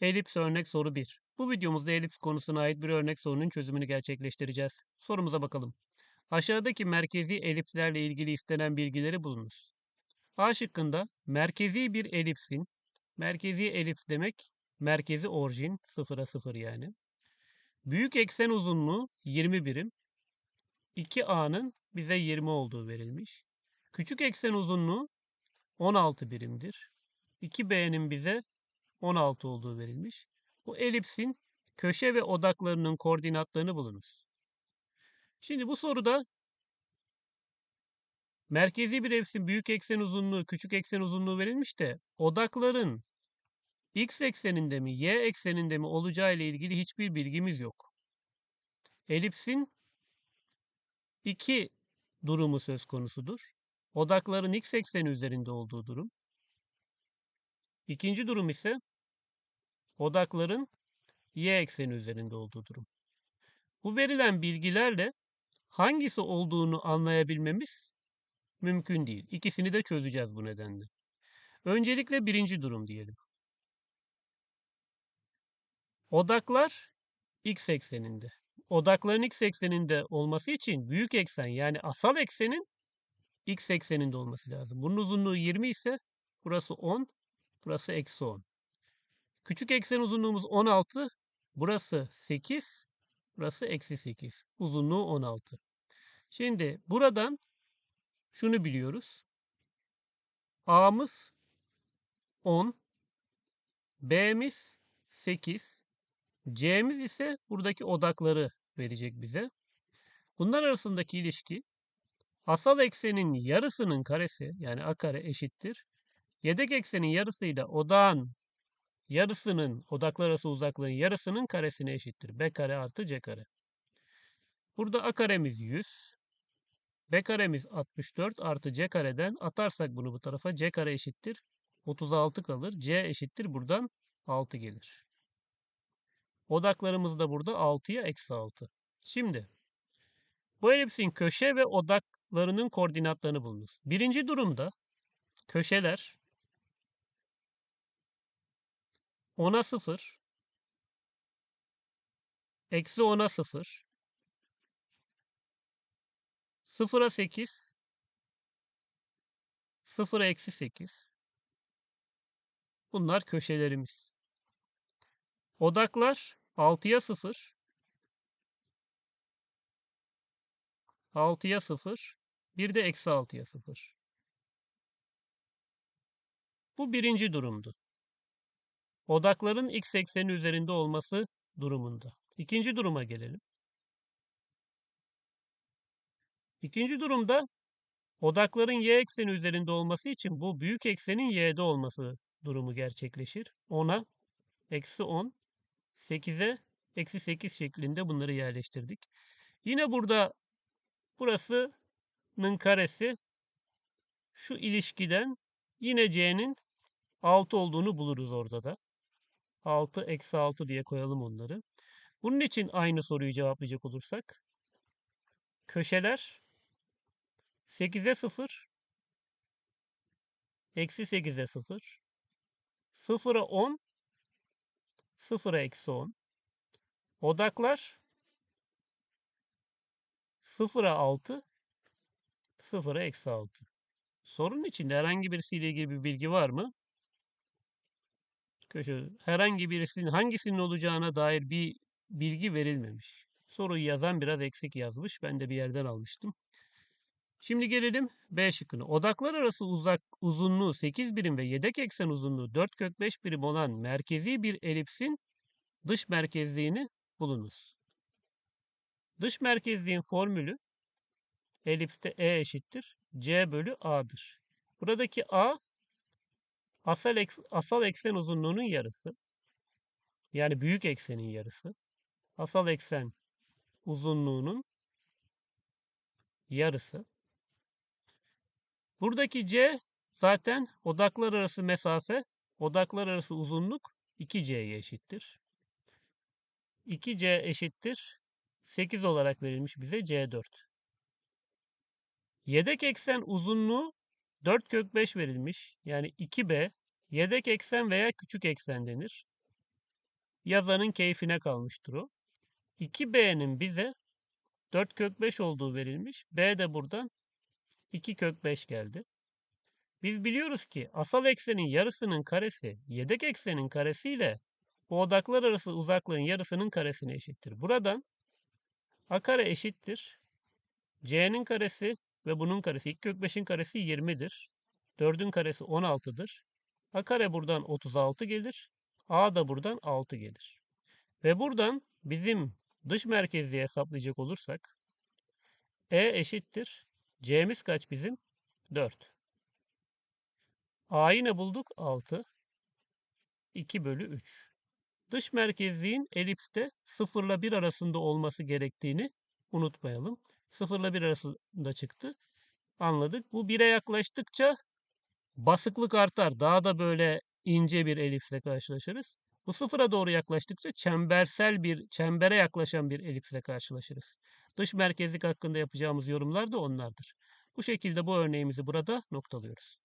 Elips örnek soru 1. Bu videomuzda elips konusuna ait bir örnek sorunun çözümünü gerçekleştireceğiz. Sorumuza bakalım. Aşağıdaki merkezi elipslerle ilgili istenen bilgileri bulunuz. A şıkkında merkezi bir elipsin, merkezi elips demek merkezi orijin, sıfıra sıfır yani. Büyük eksen uzunluğu 20 birim. 2A'nın bize 20 olduğu verilmiş. Küçük eksen uzunluğu 16 birimdir. 2B'nin bize 16 olduğu verilmiş. Bu elipsin köşe ve odaklarının koordinatlarını bulunuz. Şimdi bu soruda merkezi bir elipsin büyük eksen uzunluğu, küçük eksen uzunluğu verilmiş de odakların x ekseninde mi, y ekseninde mi olacağı ile ilgili hiçbir bilgimiz yok. Elipsin iki durumu söz konusudur. Odakların x ekseni üzerinde olduğu durum. İkinci durum ise odakların y ekseni üzerinde olduğu durum. Bu verilen bilgilerle hangisi olduğunu anlayabilmemiz mümkün değil. İkisini de çözeceğiz bu nedenle. Öncelikle birinci durum diyelim. Odaklar x ekseninde. Odakların x ekseninde olması için büyük eksen yani asal eksenin x ekseninde olması lazım. Bunun uzunluğu 20 ise burası 10, burası eksi 10. Küçük eksen uzunluğumuz 16, burası 8, burası eksi 8. Uzunluğu 16. Şimdi buradan şunu biliyoruz. A'mız 10, B'miz 8, C'miz ise buradaki odakları verecek bize. Bunlar arasındaki ilişki asal eksenin yarısının karesi yani a kare eşittir. Yedek eksenin yarısıyla odağın yarısının odaklar arası uzaklığın yarısının karesine eşittir. B kare artı C kare. Burada A karemiz 100. B karemiz 64 artı C kareden atarsak bunu bu tarafa C kare eşittir. 36 kalır. C eşittir. Buradan 6 gelir. Odaklarımız da burada 6'ya eksi 6. Şimdi bu elipsin köşe ve odaklarının koordinatlarını bulunuz. Birinci durumda köşeler 10'a 0 eksi 10'a 0 0'a 8 0'a eksi 8 Bunlar köşelerimiz. Odaklar 6'ya 0 6'ya 0 bir de eksi 6'ya 0. Bu birinci durumdu. Odakların x ekseni üzerinde olması durumunda. İkinci duruma gelelim. İkinci durumda odakların y ekseni üzerinde olması için bu büyük eksenin y'de olması durumu gerçekleşir. 10'a eksi 10, 8'e eksi 8 şeklinde bunları yerleştirdik. Yine burada burasının karesi şu ilişkiden yine c'nin 6 olduğunu buluruz orada da. 6 eksi 6 diye koyalım onları. Bunun için aynı soruyu cevaplayacak olursak köşeler 8'e 0 eksi 8'e 0 0'a 10 0'a eksi 10 odaklar 0'a 6 0'a eksi 6 sorunun içinde herhangi birisiyle ilgili bir bilgi var mı? Köşe herhangi birisinin hangisinin olacağına dair bir bilgi verilmemiş. Soruyu yazan biraz eksik yazmış. Ben de bir yerden almıştım. Şimdi gelelim B şıkkına. Odaklar arası uzak uzunluğu 8 birim ve yedek eksen uzunluğu 4 kök 5 birim olan merkezi bir elipsin dış merkezliğini bulunuz. Dış merkezliğin formülü elipste E eşittir. C bölü A'dır. Buradaki A asal, eks, asal eksen uzunluğunun yarısı. Yani büyük eksenin yarısı. Asal eksen uzunluğunun yarısı. Buradaki C zaten odaklar arası mesafe, odaklar arası uzunluk 2C'ye eşittir. 2C eşittir 8 olarak verilmiş bize C4. Yedek eksen uzunluğu 4 kök 5 verilmiş. Yani 2B yedek eksen veya küçük eksen denir. yazanın keyfine kalmıştır o. 2b'nin bize 4 kök 5 olduğu verilmiş. B de buradan 2 kök 5 geldi. Biz biliyoruz ki asal eksenin yarısının karesi yedek eksenin karesiyle bu odaklar arası uzaklığın yarısının karesine eşittir. Buradan a kare eşittir. c'nin karesi ve bunun karesi 2 kök 5'in karesi 20'dir. 4'ün karesi 16'dır. a kare buradan 36 gelir. a da buradan 6 gelir. Ve buradan bizim dış merkezliği hesaplayacak olursak e eşittir. c'miz kaç bizim? 4. A'yı ne bulduk? 6. 2 bölü 3. Dış merkezliğin elipste 0 ile 1 arasında olması gerektiğini unutmayalım. 0 ile 1 arasında çıktı. Anladık. Bu 1'e yaklaştıkça basıklık artar. Daha da böyle ince bir elipsle karşılaşırız. Bu sıfıra doğru yaklaştıkça çembersel bir, çembere yaklaşan bir elipsle karşılaşırız. Dış merkezlik hakkında yapacağımız yorumlar da onlardır. Bu şekilde bu örneğimizi burada noktalıyoruz.